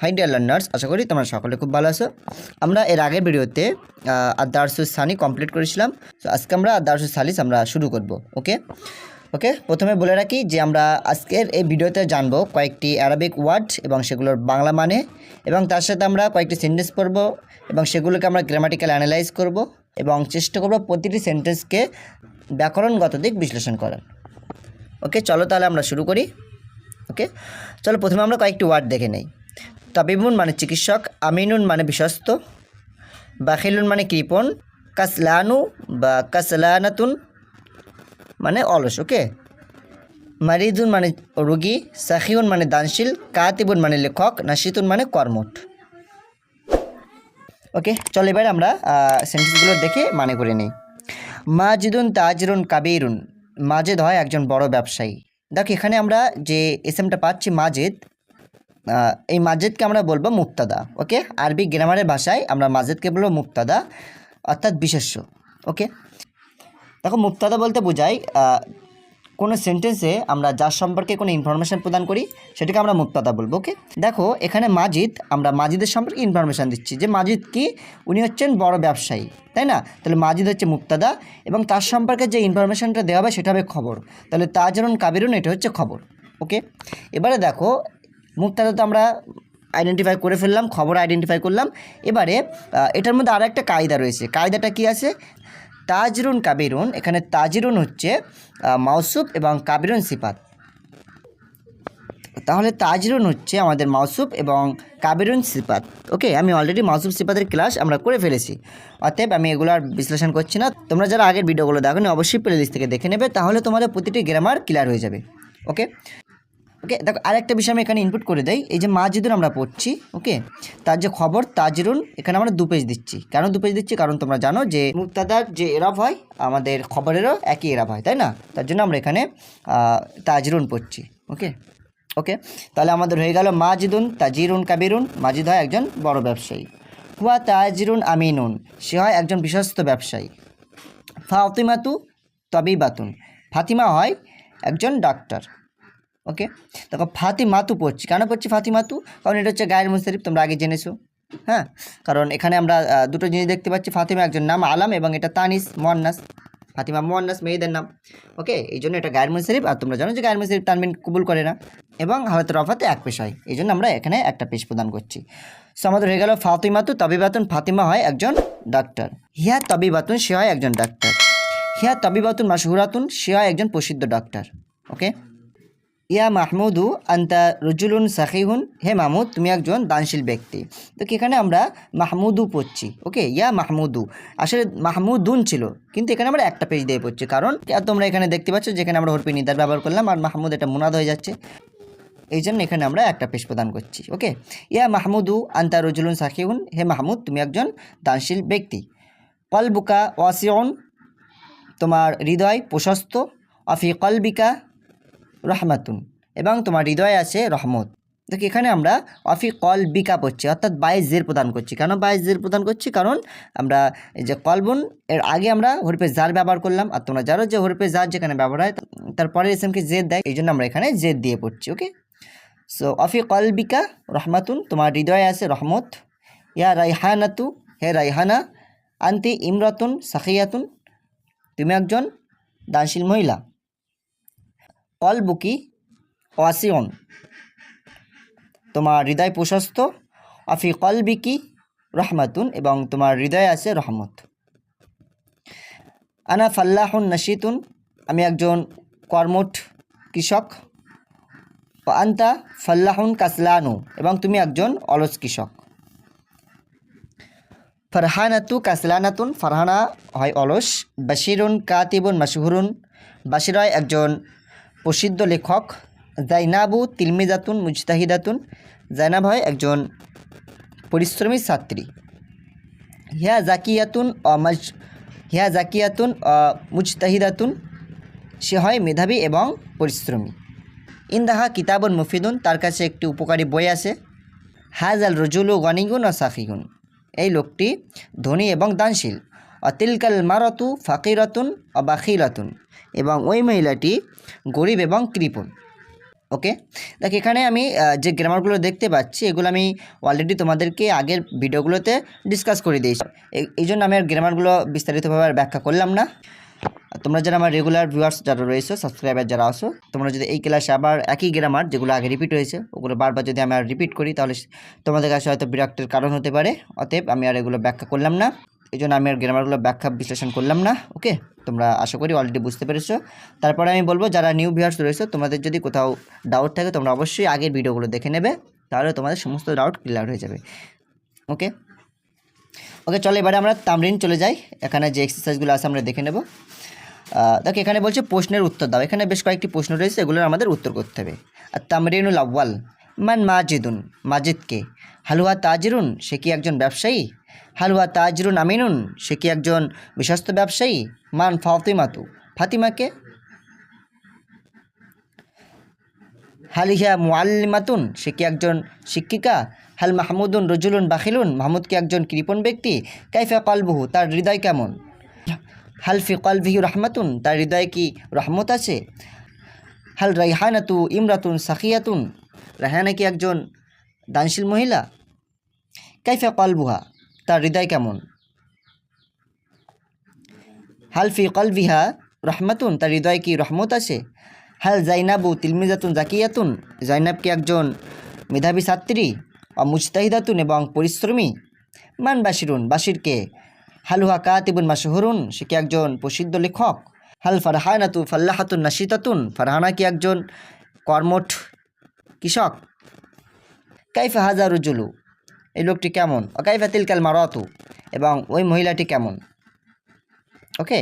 High dear learners আশা করি তোমরা সকলে খুব ভালো আছো। আমরা এর আগের ভিডিওতে আদার্সুস সানি কমপ্লিট করেছিলাম। তো আজকে আমরা আদার্সুস সালিস আমরা শুরু করব ওকে ওকে প্রথমে বলে রাখি যে আমরা আজকের এই ভিডিওতে জানব কয়েকটি অ্যারাবিক ওয়ার্ড এবং সেগুলোর বাংলা মানে এবং তার সাথে আমরা কয়েকটি সেন্টেন্স পড়ব এবং সেগুলোকে আমরা গ্রামাটিক্যাল অ্যানালাইজ করব এবং চেষ্টা করব প্রতিটি সেন্টেন্সকে ব্যাকরণগত দিক বিশ্লেষণ করার। ওকে চলো তাহলে আমরা শুরু করি। ওকে চলো প্রথমে আমরা কয়েকটি ওয়ার্ড দেখে নেই। তাবিবুন মানে চিকিৎসক, আমিনুন মানে বিশ্বস্ত, বাখিলুন মানে কৃপণ, কাসলানু বা কাসলানাতুন মানে অলস, ওকে? মারিদুন মানে রুগী, সাখিউন মানে দানশীল, কাতিবুন মানে লেখক, নাসিতুন মানে কর্মঠ। ওকে, চলো এবার আমরা সেন্টেন্সগুলো দেখে মানে করে নিই। মাজিদুন তাজরুন কাবিরুন। মাজেদ হয় একজন বড় ব্যবসায়ী। দেখো, এখানে আমরা যে এসএমটা পাচ্ছি, মাজেদ এই মাজেদকে আমরা বলব মুক্তাদা, ওকে? আরবি গ্রামারের ভাষায় আমরা মাজেদকে বলব মুক্তাদা, অর্থাৎ বিশেষ্য, ওকে? দেখো, মুক্তাদা বলতে বোঝায় কোনো সেন্টেন্সে আমরা যার সম্পর্কে কোনো ইনফরমেশান প্রদান করি, সেটাকে আমরা মুক্তাদা বলব, ওকে? দেখো, এখানে মাজিদ, আমরা মাজিদের সম্পর্কে ইনফরমেশান দিচ্ছি, যে মাজিদ কি? উনি হচ্ছেন বড় ব্যবসায়ী, তাই না? তাহলে মাজিদ হচ্ছে মুক্তাদা, এবং তার সম্পর্কে যে ইনফরমেশানটা দেওয়া হবে, সেটা হবে খবর। তাহলে তাজরুন কাবিরুন, এটা হচ্ছে খবর, ওকে? এবারে দেখো মুক্তাদা তো আমরা আইডেন্টিফাই করে ফেললাম খবর আইডেন্টিফাই করলাম। এবারে এটার মধ্যে আর একটা কায়দা রয়েছে। কায়দাটা কি আছে? তাজরুন কাবিরুন এখানে তাজিরুন হচ্ছে আহ, মাউসুফ এবং কাবিরুন সিফাত। তাহলে তাজরুন হচ্ছে আমাদের মাউসুফ এবং কাবিরুন সিফাত। ওকে আমি অলরেডি মাউসুফ সিফাতের ক্লাস আমরা করে ফেলেছি। অতএব আমি এগুলো আর বিশ্লেষণ করছি না। তোমরা যারা আগের ভিডিওগুলো দেখো অবশ্যই প্লে লিস্ট থেকে দেখে নেবে। তাহলে তোমাদের প্রতিটি গ্রামার ক্লিয়ার হয়ে যাবে। ওকে? ওকে দেখো, আরেকটা বিষয় আমি এখানে ইনপুট করে দেই। এই যে মাজিদুন আমরা পড়ছি ওকে তার যে খবর তাজরুন এখানে আমরা দু পেজ দিচ্ছি। কেন দু পেজ দিচ্ছি? কারণ তোমরা জানো যে মুক্তাদার যে এরাব হয়, আমাদের খবরেরও একই এরাব হয়, তাই না? তার জন্য আমরা এখানে তাজরুন পড়ছি ওকে ওকে তাহলে আমাদের হয়ে গেল মাজিদুন তাজিরুন, কাবিরুন। মাজিদ হয় একজন বড় ব্যবসায়ী। হুয়া তাজিরুন আমিনুন, সে হয় একজন বিশ্বস্ত ব্যবসায়ী। ফাতিমাতু তবিবাতুন, ফাতিমা হয় একজন ডাক্তার। ওকে দেখো ফাতিমাতু পড়ছি। কেন পড়ছি ফাতিমাতু? কারণ এটা হচ্ছে গায়ের মুশারিফ তোমরা আগে জেনেছো। হ্যাঁ? কারণ এখানে আমরা দুটো জিনিস দেখতে পাচ্ছি। ফাতিমা একজন নাম আলাম এবং এটা তানিস মোয়ান্নাস। ফাতিমা মোয়ান্নাস, মেয়েদের নাম। ওকে এই জন্য এটা গায়ের মুশারিফ আর তোমরা জানো যে গায়ের মুশারিফ তানবিন কবুল করে না। এবং হালতের রফাতে এক পেশ হয়। এই জন্য আমরা এখানে একটা পেশ প্রদান করছি। সো আমাদের হয়ে গেল ফাতিমাতু তবিবাতুন। ফাতিমা হয় একজন ডাক্তার হিয়া তবিবাতুন, সে হয় একজন ডাক্তার হিয়া তবিবাতুন মাসহুরাতুন সে হয় একজন প্রসিদ্ধ ডাক্তার ওকে ইয়া মাহমুদু আন্তা রুজুলুন সাকিহুন হে মাহমুদ, তুমি একজন দানশীল ব্যক্তি। তো এখানে আমরা মাহমুদু পড়ছি? ওকে, ইয়া মাহমুদু। আসলে মাহমুদুন ছিল, কিন্তু এখানে আমরা একটা পেজ দিয়ে পড়ছি। কারণ তোমরা এখানে দেখতে পাচ্ছ যেখানে আমরা হরপি নিদার ব্যবহার করলাম আর মাহমুদ এটা মুনাদ হয়ে যাচ্ছে। এই জন্য এখানে আমরা একটা পেশ প্রদান করছি, ওকে? ইয়া মাহমুদু আন্তা রুজুলুন সাকিহুন হে মাহমুদ, তুমি একজন দানশীল ব্যক্তি। কলবুকা ওয়াসিউন, তোমার হৃদয় প্রশস্ত। অফি কলবিকা রহমাতুন। এবং তোমার হৃদয়ে আছে রহমত। দেখি, এখানে আমরা অফি কল বিকা পড়ছি, অর্থাৎ বাইশ জের প্রদান করছি। কেন বাইশ জের প্রদান করছি? কারণ আমরা এই যে কলবুন, এর আগে আমরা হরপে জার ব্যবহার করলাম, আর তোমরা জানো যে হরপে জার যেখানে ব্যবহার হয় তারপরে এসএমকে জেদ দেয়, এই জন্য আমরা এখানে জেদ দিয়ে পড়ছি, ওকে? সো অফি কল বিকা রহমাতুন, তোমার হৃদয়ে আছে রহমত। ইয়া রাইহানাতু, হে রাইহানা, আন্তি ইমরাতুন, সাখিয়াতুন, তুমি একজন দানশীল মহিলা। অলবুকি ওয়াসিয়ন তোমার হৃদয় প্রশস্ত আফি কলবিকি রহমাতুন, এবং তোমার হৃদয়ে আছে রহমত। আনা ফাল্লাহুন নাশিতুন, আমি একজন কর্মঠ কৃষক। আন্তা ফাল্লাহুন কাসলানু, এবং তুমি একজন অলস কৃষক। ফারহানাতু কাসলানাতুন, ফারহানা হয় অলস। বাশিরুন কাতিবুন মাসহুরুন বাশির হয় একজন প্রসিদ্ধ লেখক জাইনাবু তিলমিজাতুন মুজতাহিদাতুন। জাইনাব হয় একজন পরিশ্রমী ছাত্রী। হিয়া জাকিয়াতুন অ মজ হিয়া জাকিয়াতুন মুজতাহিদাতুন। সে হয় মেধাবী এবং পরিশ্রমী। ইন্দাহা কিতাবুন মুফিদুন, তার কাছে একটি উপকারী বই আছে। হাজ আল রজুলু গনিগুন ও সাফিগুন। এই লোকটি ধনী এবং দানশীল। অতিলকাল মারতু ফাকিরাতুন ও বাখিরাতুন। এবং ওই মহিলাটি গরিব এবং কৃপণ। ওকে? দেখ, এখানে আমি যে গ্রামারগুলো দেখতে পাচ্ছি, এগুলো আমি অলরেডি তোমাদেরকে আগের ভিডিওগুলোতে ডিসকাস করে দিয়েছি। এই জন্য আমি আর গ্রামারগুলো বিস্তারিতভাবে আর ব্যাখ্যা করলাম না। তোমরা যারা আমার রেগুলার ভিউয়ার্স যারা রয়েছে সাবস্ক্রাইবার যারা আসো তোমরা যদি এই ক্লাসে আবার একই গ্রামার যেগুলো আগে রিপিট হয়েছে, ওগুলো বারবার যদি আমি আর রিপিট করি, তাহলে তোমাদের কাছে হয়তো বিরক্তের কারণ হতে পারে। অতএব আমি আর এগুলো ব্যাখ্যা করলাম না। এই জন্য আমি আর গ্রামারগুলো ব্যাখ্যা বিশ্লেষণ করলাম না ওকে তোমরা আশা করি অলরেডি বুঝতে পেরেছ। তারপরে আমি বলব, যারা নিউ ভিউয়ার্স রয়েছে, তোমাদের যদি কোথাও ডাউট থাকে, তোমরা অবশ্যই আগের ভিডিওগুলো দেখে নেবে, তাহলে তোমাদের সমস্ত ডাউট ক্লিয়ার হয়ে যাবে ওকে ওকে চলো এবারে আমরা তামরিন চলে যাই। এখানে যে এক্সারসাইজগুলো আছে, আমরা দেখে নেব। দেখো, এখানে বলছে প্রশ্নের উত্তর দাও। এখানে বেশ কয়েকটি প্রশ্ন রয়েছে, এগুলোর আমাদের উত্তর করতে হবে। আর তামরিনুল আব্বাল মান মাজিদুন, মাজিদকে। হালুয়া তাজিরুন, সে কি একজন ব্যবসায়ী? হালুয়া তাজিরুন আমিনুন, সে কি একজন বিশ্বস্ত ব্যবসায়ী? মান ফাতিমাতু, ফাতিমাকে? হালিহা মুআল্লিমাতুন, সে কি একজন শিক্ষিকা? হাল মাহমুদুন রজুলুন বাখিলুন, মাহমুদ কি একজন কৃপণ ব্যক্তি? কাইফা কলবহু, তার হৃদয় কেমন? হাল ফি কলভিহি রহমাতুন, তার হৃদয়ে কি রহমত আছে? হাল রাইহানাতু ইমরাতুন সাখিয়াতুন রাহানা কি একজন দানশীল মহিলা? কাইফা কলবুহা তার হৃদয় কেমন? হাল ফি কলভিহা রহমাতুন, তার হৃদয়ে কি রহমত আছে? হাল জাইনাবু তিলমিজাতুন জাকিয়াতুন, জাইনাব কি একজন মেধাবী ছাত্রী? ও মুজতাহিদাতুন এবং পরিশ্রমী? মান বাসিরুন বাসিরকে হালুহা কাতিবুন মাসহুরুন সে কি একজন প্রসিদ্ধ লেখক? হাল ফারহানাতু ফাল্লাহাতুন নাশিতাতুন, ফারহানা কি একজন কর্মঠ কৃষক? কাইফা হাজারুজুলু এই লোকটি কেমন? ও কাইফা তিলকাল মারাতু। এবং ওই মহিলাটি কেমন? ওকে?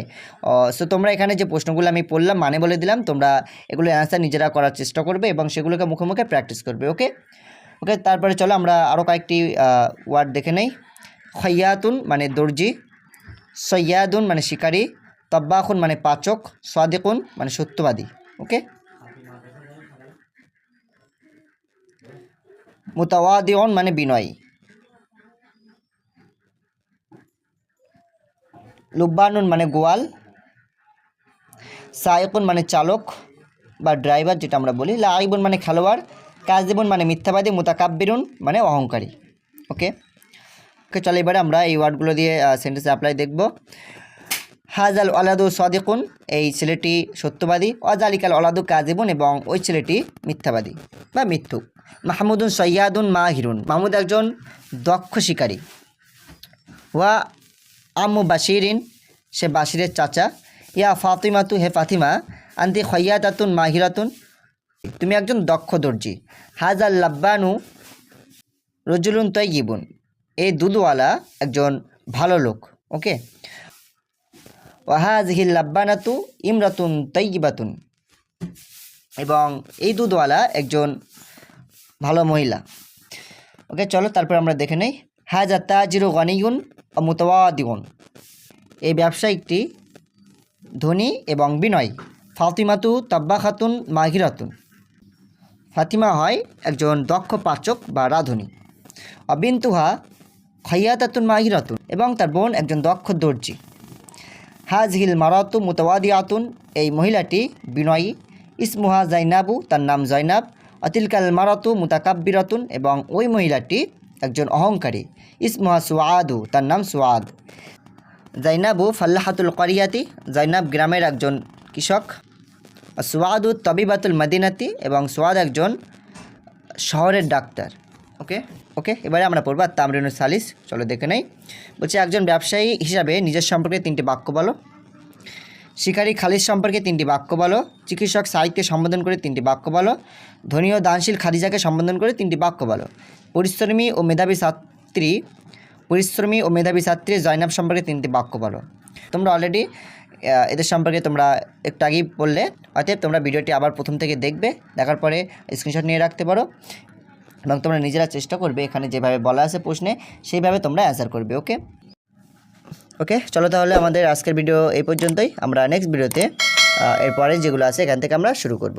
সো তোমরা এখানে যে প্রশ্নগুলো আমি পড়লাম মানে বলে দিলাম, তোমরা এগুলো অ্যান্সার নিজেরা করার চেষ্টা করবে এবং সেগুলোকে মুখে মুখে প্র্যাকটিস করবে, ওকে? ওকে, তারপরে চলো আমরা আরও কয়েকটি ওয়ার্ড দেখে নেই। খৈয়াতুন মানে দর্জি, সৈয়াদুন মানে শিকারী, তব্বাখুন মানে পাচক, সাদেকুন মানে সত্যবাদী, ওকে? মুতাওয়াদিউন মানে বিনয়ী। লুব্বানুন মানে গোয়াল সাইকুন মানে চালক বা ড্রাইভার যেটা আমরা বলি লাইবুন মানে খেলোয়াড় কাজদিবুন মানে মিথ্যাবাদী, মুতাকাব্বিরুন মানে অহংকারী। ওকে? ওকে, চলো এবারে আমরা এই ওয়ার্ডগুলো দিয়ে সেন্টেন্স অ্যাপ্লাই দেখব। হাজাল অলাদু সদিকুন, এই ছেলেটি সত্যবাদী, অজালিকাল অলাদু কাজিবুন এবং ওই ছেলেটি মিথ্যাবাদী বা মিথ্যুক মাহমুদুন সৈয়াদুন মাহিরুন। মাহমুদ একজন দক্ষ শিকারী। ওয়া আম্মু বাশিরিন, সে বাশিরের চাচা। ইয়া ফাতিমা তু হে ফাতিমা, আন্তি খৈয়াতাতুন মাহিরাতুন। তুমি একজন দক্ষ দর্জি। হাজাল লাব্বানু রজুলুন তৈগিবুন এই দুধওয়ালা একজন ভালো লোক, ওকে? ওয়াহাজহিল লাব্বানাতু ইমরাতুন তৈগিবাতুন এবং এই দুধওয়ালা একজন ভালো মহিলা। ওকে, চলো, তারপর আমরা দেখে নেই। হাজা তাজিরু গনিগুন ও মুতওয়াদিগুন এই ব্যবসায়িকটি ধনী এবং বিনয়, ফাতিমাতু তাব্বা খাতুন মাহিরাতুন ফাতিমা হয় একজন দক্ষ পাচক বা রাধুনী। অবিন্তুহা খৈয়াতাতুন মাহিরাতুন এবং তার বোন একজন দক্ষ দর্জি। হাজ হিল মারাতু মুতওয়াদি আতুন এই মহিলাটি বিনয়ী। ইসমুহা জাইনাবু, তার নাম জৈনাব অতিলকাল মারাতু মুতাকাব্বিরাতুন এবং ওই মহিলাটি একজন অহংকারী। ইসমুহা সুয়াদু তার নাম সুয়াদ জাইনাবু ফাল্লাহাতুল করিয়াতি জাইনাব গ্রামের একজন কৃষক। সুয়াদু তবিবাতুল মদিনাতি এবং সুয়াদ একজন শহরের ডাক্তার। ওকে? ওকে? এবারে আমরা পড়ব আর তামরিনুল সালিস। চলো দেখে নেই। বলছি একজন ব্যবসায়ী হিসাবে নিজের সম্পর্কে তিনটি বাক্য বলো। শিকারী খালিদ সম্পর্কে তিনটি বাক্য বলো, চিকিৎসক সাহিত্যকে সম্বোধন করে তিনটি বাক্য বলো, ধনী ও দানশীল খাদিজাকে সম্বোধন করে তিনটি বাক্য বলো। পরিশ্রমী ও মেধাবী ছাত্রী, পরিশ্রমী ও মেধাবী ছাত্রী জয়নাব সম্পর্কে তিনটি বাক্য বলো। তোমরা অলরেডি এদের সম্পর্কে তোমরা একটু আগেই বললে, অতএব তোমরা ভিডিওটি আবার প্রথম থেকে দেখবে, দেখার পরে স্ক্রিনশট নিয়ে রাখতে পারো এবং তোমরা নিজেরা চেষ্টা করবে এখানে যেভাবে বলা আছে প্রশ্নে, সেইভাবে তোমরা অ্যান্সার করবে ওকে ওকে, চলো তাহলে আমাদের আজকের ভিডিও এই পর্যন্তই। আমরা নেক্সট ভিডিওতে এরপরে যেগুলো আছে এখান থেকে আমরা শুরু করব।